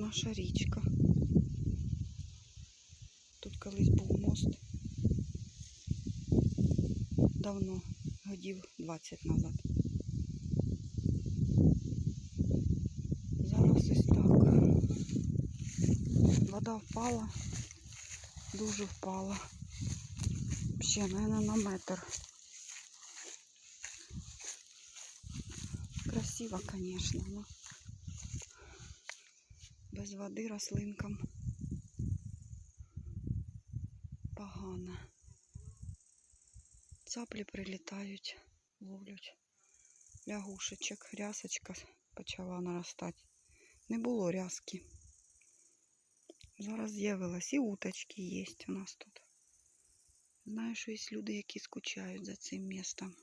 наша річка. Тут колись був мост. Давно, годів 20 назад. Зараз ось так. Вода впала, дуже впала. Ще, мабуть, на метр. Красиво, конечно, но без води рослинкам погано. Цаплі прилітають, ловлять лягушечок. Рясочка почала наростати. Не було рязки. Зараз з'явилась і уточки є у нас тут. Знаю, що є люди, які скучають за цим містом.